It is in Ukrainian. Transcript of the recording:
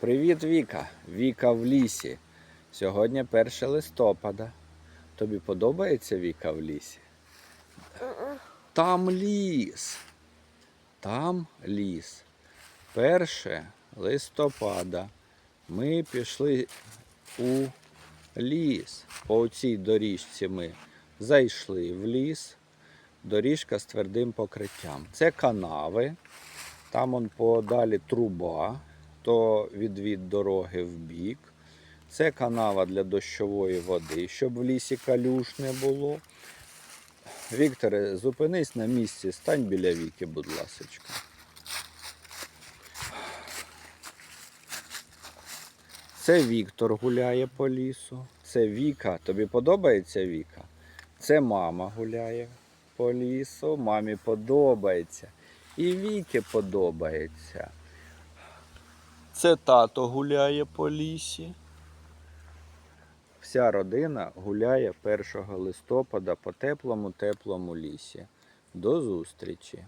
Привіт, Віка! Віка в лісі. Сьогодні 1 листопада. Тобі подобається Віка в лісі? Там ліс. Там ліс. 1 листопада. Ми пішли у ліс. По цій доріжці ми зайшли в ліс. Доріжка з твердим покриттям. Це канави. Там он подалі труба, то відвід дороги в бік. Це канава для дощової води, щоб в лісі калюш не було. Вікторе, зупинись на місці, стань біля віки, будь ласочка. Це Віктор гуляє по лісу. Це Віка. Тобі подобається Віка? Це мама гуляє по лісу. Мамі подобається. І Віки подобається. Це тато гуляє по лісі. Вся родина гуляє 1 листопада по теплому теплому лісі. До зустрічі!